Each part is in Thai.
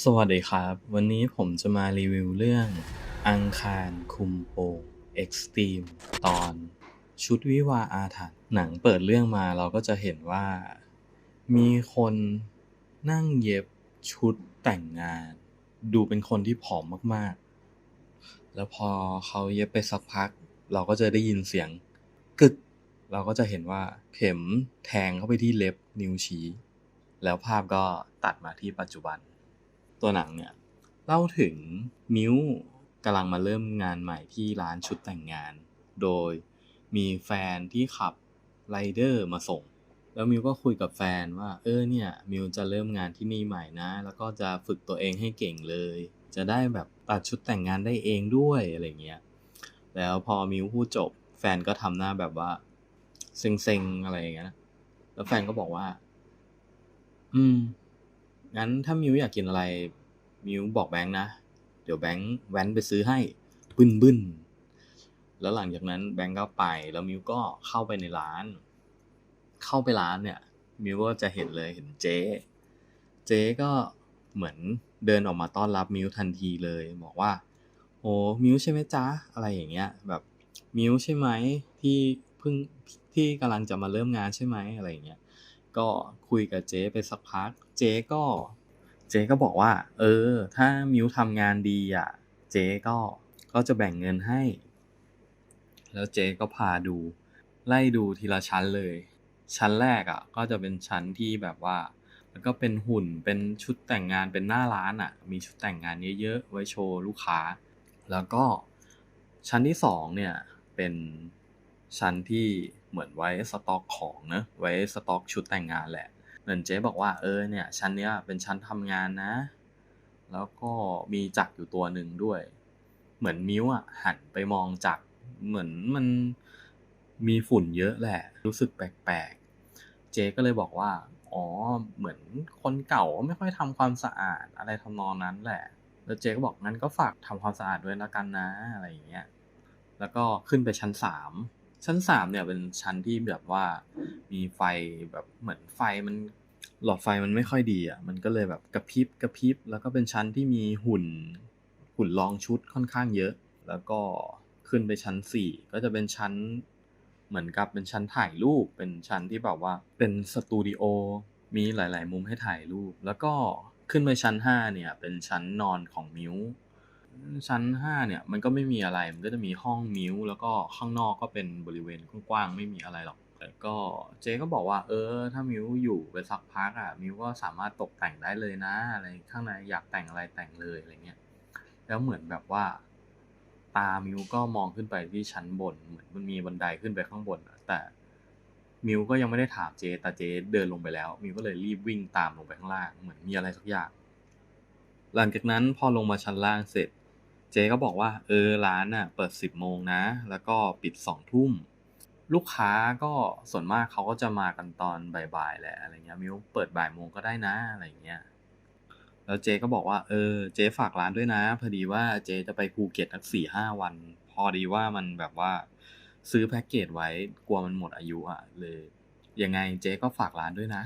สวัสดีครับ วันนี้ผมจะมารีวิวเรื่อง อังคารคุมโปง Extreme ตอน ชุดวิวาอาถรรพ์หนังเปิดเรื่องมาเราก็จะเห็นว่า มีคนนั่งเย็บชุดแต่งงาน ดูเป็นคนที่ผอมมากๆ แล้วพอเขาเย็บไปสักพัก เราก็จะได้ยินเสียงกึก เราก็จะเห็นว่าเข็มแทงเข้าไปที่เล็บนิ้วชี้ แล้วภาพก็ตัดมาที่ปัจจุบัน ตัวหนังเนี่ยเล่าถึงมิวกำลังมาเริ่มงานใหม่ที่ร้านชุดแต่งงาน โดยมีแฟนที่ขับไรเดอร์มาส่ง แล้วมิวก็คุยกับแฟนว่า เออเนี่ย มิวจะเริ่มงานที่นี่ใหม่นะ แล้วก็จะฝึกตัวเองให้เก่งเลย จะได้แบบตัดชุดแต่งงานได้เองด้วยอะไรเงี้ย แล้วพอมิวพูดจบ แฟนก็ทำหน้าแบบว่าเซ็งๆอะไรอย่างเงี้ยนะแล้วแฟนก็บอกว่า อืม งั้นถ้ามิวอยากกินอะไร มิวบอกแบงค์นะ เดี๋ยวแบงค์แว้นไปซื้อให้บึ้นบึ้นแล้วหลังจากนั้นแบงค์ก็ไปแล้วมิวก็เข้าไปในร้าน เข้าไปร้านเนี่ย มิวก็จะเห็นเลยเห็นเจ๊ เจ๊ก็เหมือนเดินออกมาต้อนรับมิวทันทีเลยบอกว่า โอ้มิวใช่ไหมจ๊ะอะไรอย่างเงี้ย แบบมิวใช่ไหมที่เพิ่งที่กำลังจะมาเริ่มงานใช่ไหมอะไรอย่างเงี้ย ก็คุยกับเจ๊ไปสักพัก เจ๊ก็ เจ๊ก็บอกว่า เออ ถ้ามิวทำงานดีอะ เจ๊ก็ก็จะแบ่งเงินให้ แล้วเจ๊ก็พาดู ไล่ดูทีละชั้นเลย ชั้นแรกอะ ก็จะเป็นชั้นที่แบบว่า แล้วก็เป็นหุ่นเป็นชุดแต่งงานเป็นหน้าร้านอะ มีชุดแต่งงานเยอะๆไว้โชว์ลูกค้า แล้วก็ชั้นที่สองเนี่ยเป็น ชั้นที่เหมือนไว้สต็อกของเนอะไว้สต็อกชุดแต่งงานแหละเหมือนเจ๊บอกว่าเออเนี่ยชั้นเนี้ยเป็นชั้นทำงานนะ แล้วก็มีจักรอยู่ตัวหนึ่งด้วย เหมือนมิ้วอะหันไปมองจักรเหมือนมันมีฝุ่นเยอะแหละ รู้สึกแปลกๆ เจ๊ก็เลยบอกว่า อ๋อ เหมือนคนเก่าไม่ค่อยทำความสะอาดอะไรทำนองนั้นแหละ แล้วเจ๊ก็บอกงั้นก็ฝากทำความสะอาดด้วยแล้วกันนะอะไรอย่างเงี้ย แล้วก็ขึ้นไปชั้นสาม ชั้นสามเนี่ยเป็นชั้นที่แบบว่ามีไฟแบบเหมือนไฟมันหลอดไฟมันไม่ค่อยดีอะ มันก็เลยแบบกระพริบกระพริบ แล้วก็เป็นชั้นที่มีหุ่น หุ่นลองชุดค่อนข้างเยอะ แล้วก็ขึ้นไปชั้นสี่ก็จะเป็นชั้น เหมือนกับเป็นชั้นถ่ายรูป เป็นชั้นที่แบบว่าเป็นสตูดิโอ มีหลาย ๆ มุมให้ถ่ายรูป แล้วก็ขึ้นไปชั้นห้าเนี่ย เป็นชั้นนอนของมิว ชั้นห้าเนี่ยมันก็ไม่มีอะไร มันก็จะมีห้องมิวแล้วก็ข้างนอกก็เป็นบริเวณกว้างๆไม่มีอะไรหรอกแต่ก็เจ๊ก็บอกว่า เออ ถ้ามิวอยู่ไปสักพักอะมิวก็สามารถตกแต่งได้เลยนะอะไรข้างในอยากแต่งอะไรแต่งเลยอะไรเงี้ยแล้วเหมือนแบบว่า ตามิวก็มองขึ้นไปที่ชั้นบน เหมือนมันมีบันไดขึ้นไปข้างบนแต่มิวก็ยังไม่ได้ถามเจแต่เจเดินลงไปแล้ว มิวก็เลยรีบวิ่งตามลงไปข้างล่าง เหมือนมีอะไรสักอย่าง หลังจากนั้นพอลงมาชั้นล่างเสร็จ เจก็บอกว่า เออร้านน่ะเปิดสิบโมงนะ แล้วก็ปิดสองทุ่ม ลูกค้าก็ส่วนมากเขาก็จะมากันตอนบ่ายๆแหละอะไรเงี้ยมิวเปิดบ่ายโมงก็ได้นะอะไรเงี้ยแล้วเจก็บอกว่าเออเจฝากร้านด้วยนะ พอดีว่าเจจะไปภูเก็ตสักสี่ห้าวัน พอดีว่ามันแบบว่า ซื้อแพ็กเกจไว้กลัวมันหมดอายุอะเลยยังไงเจก็ฝากร้านด้วยนะ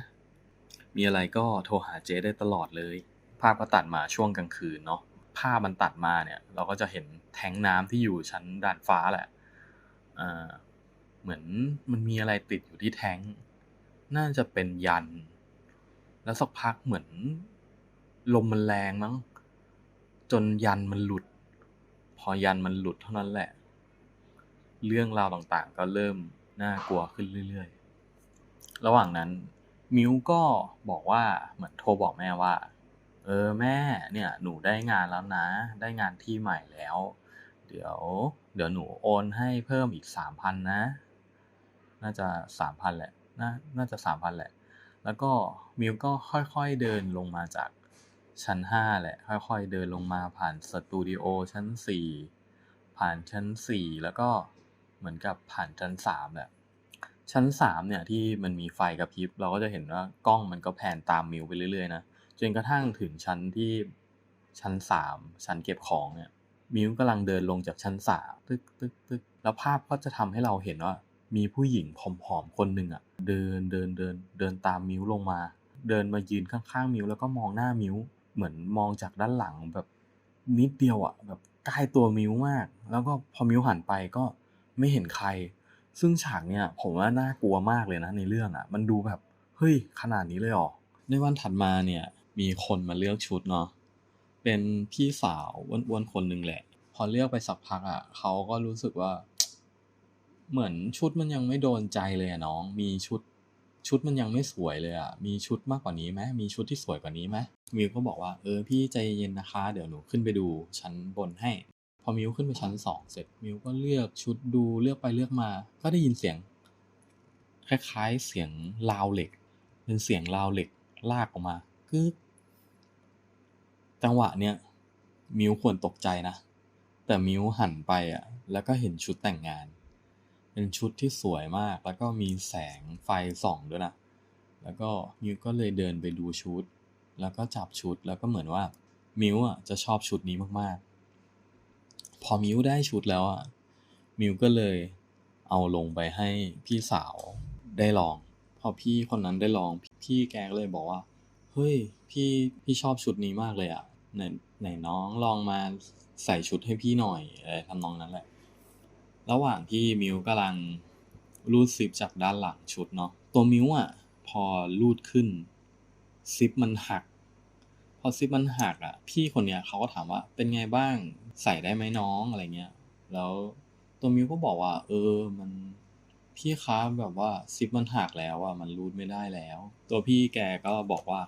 มีอะไรก็โทรหาเจได้ตลอดเลย ภาพก็ตัดมาช่วงกลางคืนเนาะ ภาพมันตัดมาเนี่ย เราก็จะเห็นแทงน้ำที่อยู่ชั้นดาดฟ้าแหละเหมือนมันมีอะไรติดอยู่ที่แทงน่าจะเป็นยัน แล้วสักพักเหมือนลมมันแรงมั้งจนยันมันหลุด พอยันมันหลุดเท่านั้นแหละ เรื่องราวต่างๆ ก็เริ่มน่ากลัวขึ้นเรื่อยๆ ระหว่างนั้น มิวก็บอกว่าเหมือนโทรบอกแม่ว่า เออแม่เนี่ยหนูได้งานแล้วนะ ได้งานที่ใหม่แล้ว เดี๋ยว เดี๋ยวหนูโอนให้เพิ่มอีกสามพันนะ น่าจะสามพันแหละน่าน่าจะสามพันแหละ แล้วก็มิวก็ค่อยๆเดินลงมาจากชั้นห้าแหละ ค่อยๆเดินลงมาผ่านสตูดิโอชั้นสี่ผ่านชั้นสี่แล้วก็เหมือนกับผ่านชั้นสามแหละชั้นสามเนี่ยที่มันมีไฟกระพริบเราก็จะเห็นว่ากล้องมันก็แพนตามมิวไปเรื่อยๆนะ จนกระทั่งถึงชั้นที่ชั้นสามชั้นเก็บของเนี่ยมิวกำลังเดินลงจากชั้นสามตึกตึกตึกแล้วภาพก็จะทำให้เราเห็นว่า มีผู้หญิงผอมๆคนหนึ่งอะ เดินเดินเดินเดินตามมิวลงมา เดินมายืนข้างๆมิวแล้วก็มองหน้ามิวเหมือนมองจากด้านหลังแบบนิดเดียวอะแบบใกล้ตัวมิวมาก แล้วก็พอมิวหันไปก็ไม่เห็นใคร ซึ่งฉากเนี่ยผมว่าน่ากลัวมากเลยนะในเรื่องอะมันดูแบบเฮ้ยขนาดนี้เลยหรอในวันถัดมาเนี่ย มีคนมาเลือกชุดเนาะเป็นพี่สาวอ้วนๆคนหนึ่งแหละ พอเลือกไปสักพักอะเขาก็รู้สึกว่า เหมือนชุดมันยังไม่โดนใจเลยอะน้อง มีชุดชุดมันยังไม่สวยเลยอะมีชุดมากกว่านี้ไหมมีชุดที่สวยกว่านี้ไหมมิวก็บอกว่าเออพี่ใจเย็นนะคะ เดี๋ยวหนูขึ้นไปดูชั้นบนให้ พอมิวขึ้นไปชั้นสองเสร็จมิวก็เลือกชุดดูเลือกไปเลือกมา ก็ได้ยินเสียง คล้ายๆเสียงราวเหล็ก เป็นเสียงราวเหล็กลากออกมากึ๊ก จังหวะเนี้ยมิวควรตกใจนะ แต่มิวหันไปอะ แล้วก็เห็นชุดแต่งงาน เป็นชุดที่สวยมาก แล้วก็มีแสงไฟส่องด้วยนะ แล้วก็มิวก็เลยเดินไปดูชุด แล้วก็จับชุด แล้วก็เหมือนว่า มิวอะจะชอบชุดนี้มากๆ พอมิวได้ชุดแล้วอะ มิวก็เลยเอาลงไปให้พี่สาวได้ลอง พอพี่คนนั้นได้ลอง พี่แกก็เลยบอกว่า เฮ้ย พี่พี่ชอบชุดนี้มากเลยอะไหนไหนน้องลองมาใส่ชุดให้พี่หน่อยอะไรทำนองนั้นแหละ ระหว่างที่มิวกำลังรูดซิปจากด้านหลังชุดเนาะตัวมิวอะ พอรูดขึ้นซิปมันหัก พอซิปมันหักอะ พี่คนเนี้ยเขาก็ถามว่าเป็นไงบ้างใส่ได้ไหมน้องอะไรเงี้ย แล้วตัวมิวก็บอกว่า เออมันพี่คะแบบว่าซิปมันหักแล้วอะมันรูดไม่ได้แล้ว ตัวพี่แกก็บอกว่า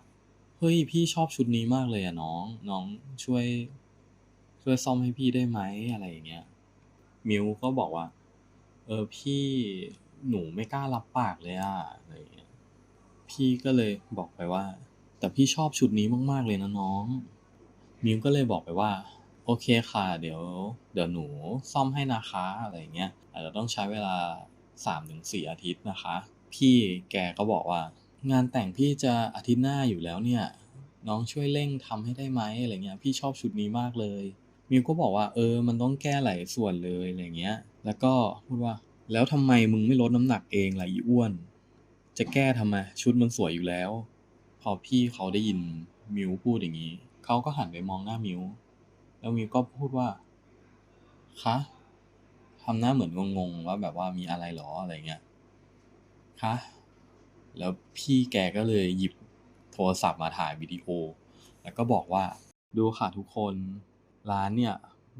เฮ้ยพี่ชอบชุดนี้มากเลยอะน้อง น้องช่วย ช่วยซ่อมให้พี่ได้ไหมอะไรอย่างเงี้ยมิวก็บอกว่า เออพี่หนูไม่กล้ารับปากเลยอะอะไรอย่างเงี้ยพี่ก็เลยบอกไปว่า แต่พี่ชอบชุดนี้มาก ๆ เลยนะน้อง มิวก็เลยบอกไปว่า โอเคค่ะ เดี๋ยว เดี๋ยวหนูซ่อมให้นะคะอะไรอย่างเงี้ยอาจจะต้องใช้เวลาสามถึงสี่อาทิตย์นะคะ พี่แกก็บอกว่า งานแต่งพี่จะอาทิตย์หน้าอยู่แล้วเนี่ย น้องช่วยเร่งทำให้ได้ไหมอะไรเงี้ย พี่ชอบชุดนี้มากเลย มิวก็บอกว่าเออ มันต้องแก้หลายส่วนเลยอะไรเงี้ย แล้วก็พูดว่า แล้วทำไมมึงไม่ลดน้ำหนักเองล่ะอีอ้วน จะแก้ทำไมชุดมันสวยอยู่แล้ว พอพี่เขาได้ยินมิวพูดอย่างนี้ เขาก็หันไปมองหน้ามิว แล้วมิวก็พูดว่า คะทำหน้าเหมือนงงๆว่าแบบว่ามีอะไรหรออะไรเงี้ย คะ แล้วพี่แกก็เลยหยิบโทรศัพท์มาถ่ายวิดีโอ แล้วก็บอกว่าดูค่ะทุกคนร้านเนี่ย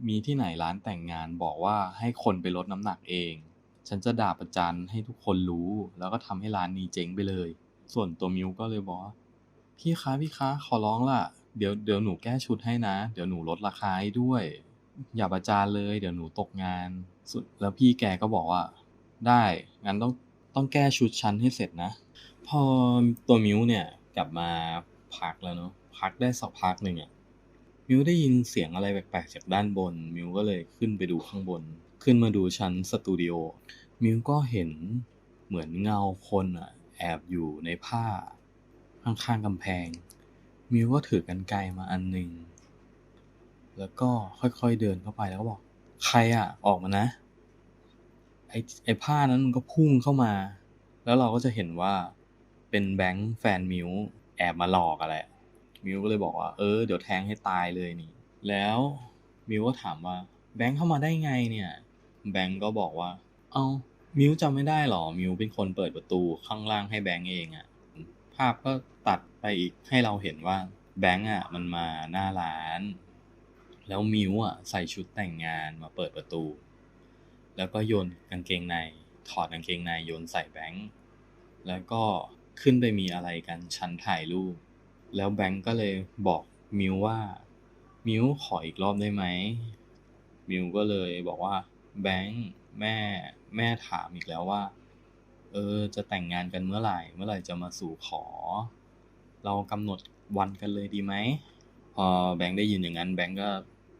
มีที่ไหนร้านแต่งงานบอกว่าให้คนไปลดน้ำหนักเอง ฉันจะด่าประจานให้ทุกคนรู้ แล้วก็ทำให้ร้านนี้เจ๊งไปเลย ส่วนตัวมิวก็เลยบอกว่าพี่คะพี่คะขอร้องล่ะเดี๋ยวเดี๋ยวหนูแก้ชุดให้นะ เดี๋ยวหนูลดราคาให้ด้วย อย่าประจานเลยเดี๋ยวหนูตกงานสุดแล้วพี่แกก็บอกว่า ได้งั้นต้องต้องแก้ชุดชั้นให้เสร็จนะ พอตัวมิวเนี่ยกลับมาพักแล้วเนาะพักได้สักพักหนึ่งอะมิวได้ยินเสียงอะไรแปลกๆจากด้านบน มิวก็เลยขึ้นไปดูข้างบน ขึ้นมาดูชั้นสตูดิโอมิวก็เห็นเหมือนเงาคนอะแอบอยู่ในผ้า ข้างๆกำแพง มิวก็ถือกันไกลมาอันหนึ่งแล้วก็ค่อยๆเดินเข้าไปแล้วก็บอก ใครอะออกมานะไอ้ไอ้ผ้านั้นมันก็พุ่งเข้ามา แล้วเราก็จะเห็นว่า เป็นแบงค์แฟนมิวแอบมาหลอกอะไรมิวก็เลยบอกว่าเออเดี๋ยวแทงให้ตายเลยนี่ แล้วมิวก็ถามว่าแบงค์เข้ามาได้ไงเนี่ย แบงค์ก็บอกว่า เอามิวจำไม่ได้หรอ มิวเป็นคนเปิดประตูข้างล่างให้แบงค์เองอะภาพก็ตัดไปอีกให้เราเห็นว่าแบงค์อะมันมาหน้าร้าน แล้วมิวอะใส่ชุดแต่งงานมาเปิดประตู แล้วก็โยนกางเกงในถอดกางเกงในโยนใส่แบงค์แล้วก็ ขึ้นไปมีอะไรกันชั้นถ่ายรูป แล้วแบงค์ก็เลยบอกมิวว่ามิวขออีกรอบได้ไหมมิวก็เลยบอกว่าแบงค์แม่แม่ถามอีกแล้วว่า เออจะแต่งงานกันเมื่อไหร่ เมื่อไหร่จะมาสู่ขอ เรากำหนดวันกันเลยดีไหมพอแบงค์ได้ยินอย่างนั้นแบงค์ก็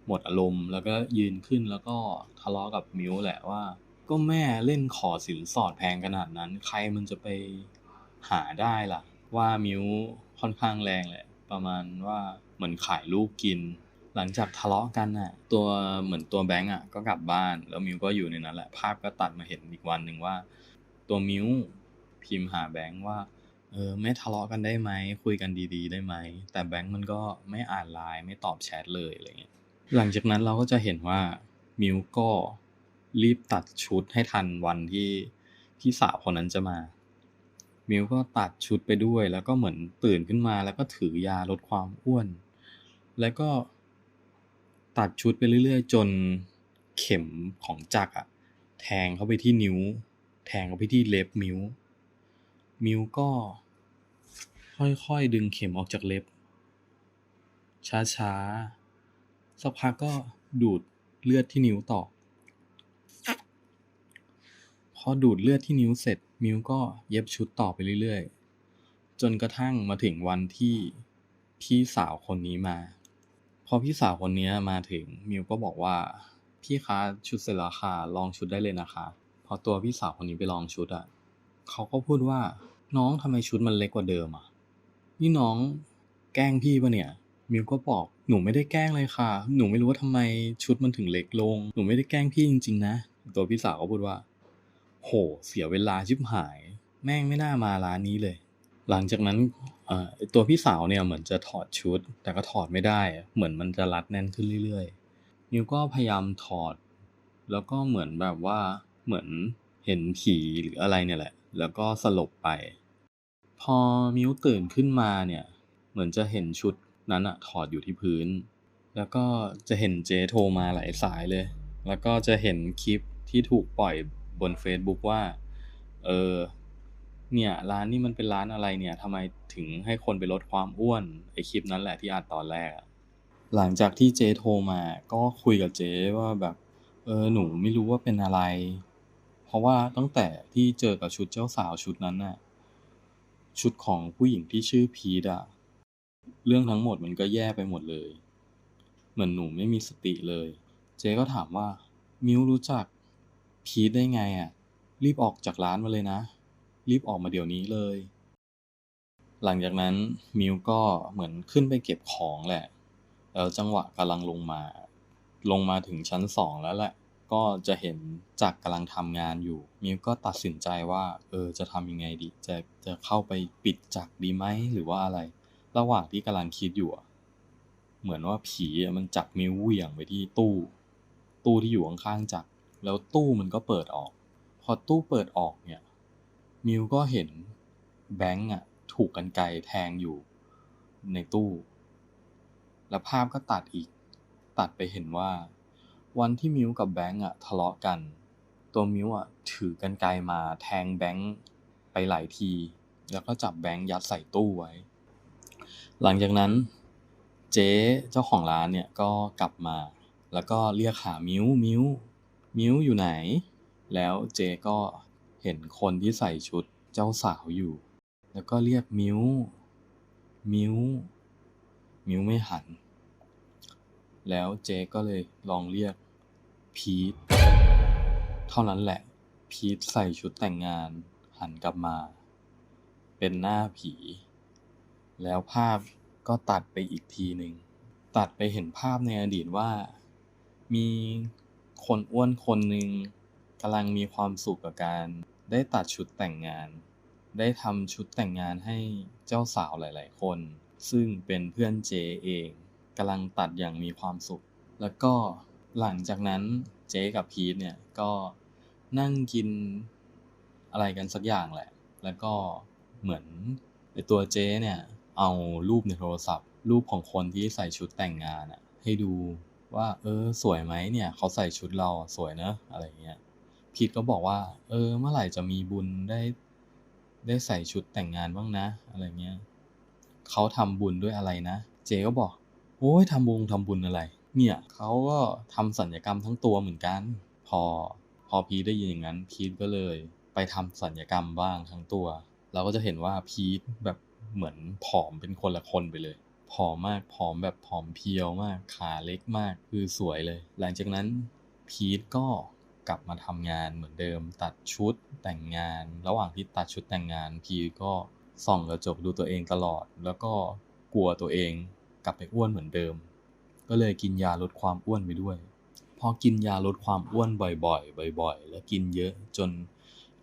หมดอารมณ์ แล้วก็ยืนขึ้นแล้วก็ทะเลาะกับมิวแหละว่า ก็แม่เล่นขอสินสอดแพงขนาดนั้น ใครมันจะไป หาได้ล่ะ ว่ามิวค่อนข้างแรงแหละ ประมาณว่าเหมือนขายลูกกิน หลังจากทะเลาะกันน่ะ ตัวเหมือนตัวแบงก์อะก็กลับบ้าน แล้วมิวก็อยู่ในนั้นแหละ ภาพก็ตัดมาเห็นอีกวันหนึ่งว่า ตัวมิวพิมพ์หาแบงก์ว่าเออไม่ทะเลาะกันได้ไหมคุยกันดีๆ ได้ไหม แต่แบงค์มันก็ไม่อ่านไลน์ไม่ตอบแชทเลยอะไรเงี้ยหลังจากนั้นเราก็จะเห็นว่ามิวก็รีบตัดชุดให้ทันวันที่พี่สาวคนนั้นจะมา มิวก็ตัดชุดไปด้วย แล้วก็เหมือนตื่นขึ้นมา แล้วก็ถือยาลดความอ้วน แล้วก็ตัดชุดไปเรื่อย ๆ จนเข็มของจักรอะแทงเข้าไปที่นิ้ว แทงเข้าไปที่เล็บมิวมิวก็ ค่อยๆดึงเข็มออกจากเล็บ ช้าๆสักพักก็ดูดเลือดที่นิ้วต่อ พอดูดเลือดที่นิ้วเสร็จ มิวก็เย็บชุดต่อไปเรื่อยๆ จนกระทั่งมาถึงวันที่พี่สาวคนนี้มา พอพี่สาวคนนี้มาถึงมิวก็บอกว่า พี่คะชุดเสร็จแล้วค่ะลองชุดได้เลยนะคะ พอตัวพี่สาวคนนี้ไปลองชุดอะเขาก็พูดว่าน้องทำไมชุดมันเล็กกว่าเดิมอะนี่น้องแกล้งพี่ปะเนี่ยมิวก็บอกหนูไม่ได้แกล้งเลยค่ะ หนูไม่รู้ว่าทำไมชุดมันถึงเล็กลง หนูไม่ได้แกล้งพี่จริง ๆ นะ ตัวพี่สาวก็พูดว่า โห เสียเวลาชิบหาย แม่งไม่น่ามาร้านนี้เลย หลังจากนั้นตัวพี่สาวเนี่ยเหมือนจะถอดชุด แต่ก็ถอดไม่ได้ เหมือนมันจะรัดแน่นขึ้นเรื่อยๆมิวก็พยายามถอด แล้วก็เหมือนแบบว่าเหมือนเห็นผีหรืออะไรเนี่ยแหละ แล้วก็สลบไป พอมิวตื่นขึ้นมาเนี่ย เหมือนจะเห็นชุดนั้นอะถอดอยู่ที่พื้น แล้วก็จะเห็นเจโทรมาหลายสายเลย แล้วก็จะเห็นคลิปที่ถูกปล่อย บน Facebook ว่า เออเนี่ยร้านนี้มันเป็นร้านอะไรเนี่ยทำไมถึงให้คนไปลดความอ้วนไอคลิปนั้นแหละที่อัดตอนแรก หลังจากที่เจโทรมาก็คุยกับเจว่าแบบ เออหนูไม่รู้ว่าเป็นอะไร เพราะว่าตั้งแต่ที่เจอกับชุดเจ้าสาวชุดนั้นน่ะชุดของผู้หญิงที่ชื่อพีดอะเรื่องทั้งหมดมันก็แย่ไปหมดเลย เหมือนหนูไม่มีสติเลย เจก็ถามว่า มิวรู้จัก พีทได้ไงอะ่ะ รีบออกจากร้านมาเลยนะ รีบออกมาเดี๋ยวนี้เลย หลังจากนั้นมิวก็เหมือนขึ้นไปเก็บของแหละ แล้วจังหวะกำลังลงมา ลงมาถึงชั้นสองแล้วแหละ ก็จะเห็นจักรกำลังทำงานอยู่ มิวก็ตัดสินใจว่า เออจะทำยังไงดี จะจะเข้าไปปิดจักรดีไหมหรือว่าอะไร ระหว่างที่กำลังคิดอยู่เหมือนว่าผีมันจับมิวเหวี่ยงไปที่ตู้ ตู้ที่อยู่ข้างๆจักร แล้วตู้มันก็เปิดออก พอตู้เปิดออกเนี่ย มิวก็เห็นแบงค์อะถูกกันไกแทงอยู่ในตู้ แล้วภาพก็ตัดอีก ตัดไปเห็นว่า วันที่มิวกับแบงค์อะทะเลาะกัน ตัวมิวอะถือกันไกมาแทงแบงค์ไปหลายที แล้วก็จับแบงค์ยัดใส่ตู้ไว้ หลังจากนั้น เจ๊เจ้าของร้านเนี่ยก็กลับมา แล้วก็เรียกหามิวมิว มิวอยู่ไหน แล้วเจก็เห็นคนที่ใส่ชุดเจ้าสาวอยู่ แล้วก็เรียกมิวมิวมิวไม่หัน แล้วเจก็เลยลองเรียกพีท เท่านั้นแหละ พีทใส่ชุดแต่งงานหันกลับมา เป็นหน้าผี แล้วภาพก็ตัดไปอีกทีหนึ่ง ตัดไปเห็นภาพในอดีตว่า มี คนอ้วนคนหนึ่งกำลังมีความสุขกับการ ได้ตัดชุดแต่งงาน ได้ทำชุดแต่งงานให้เจ้าสาวหลาย ๆ คน ซึ่งเป็นเพื่อนเจเองกำลังตัดอย่างมีความสุข แล้วก็หลังจากนั้นเจกับพีทเนี่ยก็นั่งกินอะไรกันสักอย่างแหละ แล้วก็เหมือนไอตัวเจเนี่ยเอารูปในโทรศัพท์ รูปของคนที่ใส่ชุดแต่งงานอะให้ดู ว่า เออ สวยไหมเนี่ยเขาใส่ชุดเราสวยเนอะอะไรเงี้ยพีทก็บอกว่า เออ เมื่อไหร่จะมีบุญได้ได้ใส่ชุดแต่งงานบ้างนะ อะไรเงี้ยเขาทำบุญด้วยอะไรนะ เจก็บอกโอ้ยทำบุญทำบุญอะไร เนี่ยเขาก็ทำสัญญกรรมทั้งตัวเหมือนกัน พอพอพีทได้ยินอย่างนั้นพีทก็เลย ไปทำสัญญกรรมบ้างทั้งตัว เราก็จะเห็นว่าพีทแบบเหมือนผอมเป็นคนละคนไปเลย ผอมมากผอมแบบผอมเพียวมากขาเล็กมากคือสวยเลย หลังจากนั้นพีทก็กลับมาทำงานเหมือนเดิม ตัดชุดแต่งงาน ระหว่างที่ตัดชุดแต่งงาน พีทก็ส่องกระจกดูตัวเองตลอด แล้วก็กลัวตัวเองกลับไปอ้วนเหมือนเดิม ก็เลยกินยาลดความอ้วนไปด้วย พอกินยาลดความอ้วนบ่อยๆ บ่อย ๆ แล้วกินเยอะจน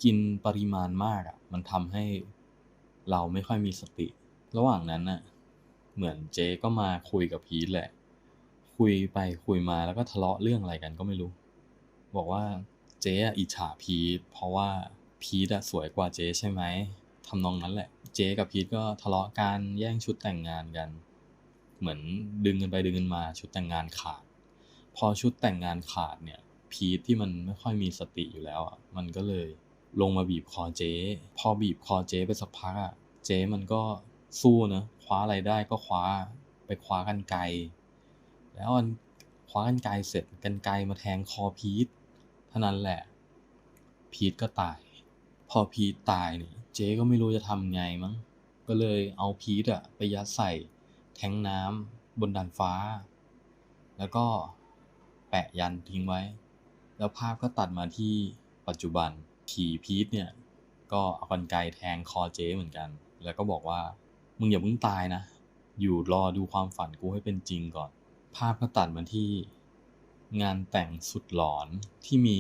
กินปริมาณมากอะมันทำให้เราไม่ค่อยมีสติ ระหว่างนั้นน่ะ เหมือนเจ๊ก็มาคุยกับพีทแหละ คุยไปคุยมาแล้วก็ทะเลาะเรื่องอะไรกันก็ไม่รู้ บอกว่าเจ๊อิจฉาพีทเพราะว่าพีทอะสวยกว่าเจ๊ใช่ไหมทำนองนั้นแหละ เจ๊กับพีทก็ทะเลาะกันแย่งชุดแต่งงานกัน เหมือนดึงกันไปดึงกันมาชุดแต่งงานขาด พอชุดแต่งงานขาดเนี่ย พีทที่มันไม่ค่อยมีสติอยู่แล้วอะมันก็เลยลงมาบีบคอเจ๊ พอบีบคอเจ๊ไปสักพักอะ เจ๊มันก็ สู้นะคว้าอะไรได้ก็คว้าไปคว้ากันไกลแล้วมันคว้ากันไกลเสร็จกันไกลมาแทงคอพีทเท่านั้นแหละ พีทก็ตาย พอพีทตายเนี่ยเจ๊ก็ไม่รู้จะทำไงมั้งก็เลยเอาพีทอะไปยัดใส่แทงน้ำบนดาดฟ้า แล้วก็แปะยันทิ้งไว้ แล้วภาพก็ตัดมาที่ปัจจุบันผีพีทเนี่ย ก็เอากันไกรแทงคอเจ๊เหมือนกัน แล้วก็บอกว่า มึงอย่าเพิ่งตายนะ อยู่รอดูความฝันกูให้เป็นจริงก่อน ภาพก็ตัดมาที่ งานแต่งสุดหลอนที่มี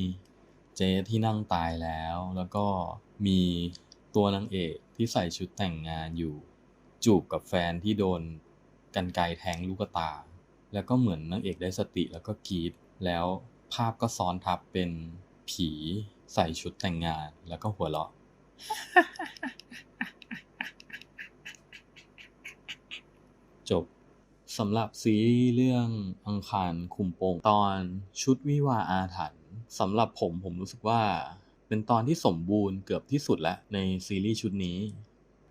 เจ๊ที่นั่งตายแล้ว แล้วก็มีตัวนางเอกที่ใส่ชุดแต่งงานอยู่ จูบกับแฟนที่โดนกันไกแทงลูกตา แล้วก็เหมือนนางเอกได้สติแล้วก็กรีดแล้วภาพก็ซ้อนทับเป็นผีใส่ชุดแต่งงานแล้วก็หัวเราะ จบ สำหรับซีรีส์เรื่องอังคารคุมโปงตอนชุดวิวาอาถรรพ์สำหรับผมผมรู้สึกว่า เป็นตอนที่สมบูรณ์เกือบที่สุดแล้วในซีรีส์ชุดนี้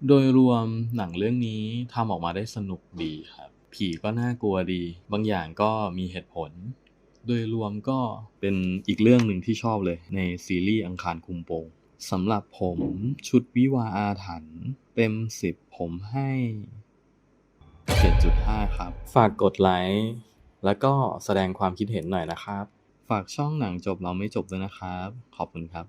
โดยรวมหนังเรื่องนี้ทำออกมาได้สนุกดีครับ ผีก็น่ากลัวดี บางอย่างก็มีเหตุผล โดยรวมก็เป็นอีกเรื่องหนึ่งที่ชอบเลยในซีรีส์อังคารคุมโปงสำหรับผมชุดวิวาอาถรรพ์เต็มสิบผมให้ 7.5 ครับ ฝากกดไลค์แล้วก็แสดงความคิดเห็นหน่อยนะครับ ฝากช่องหนังจบเราไม่จบด้วยนะครับ ขอบคุณครับ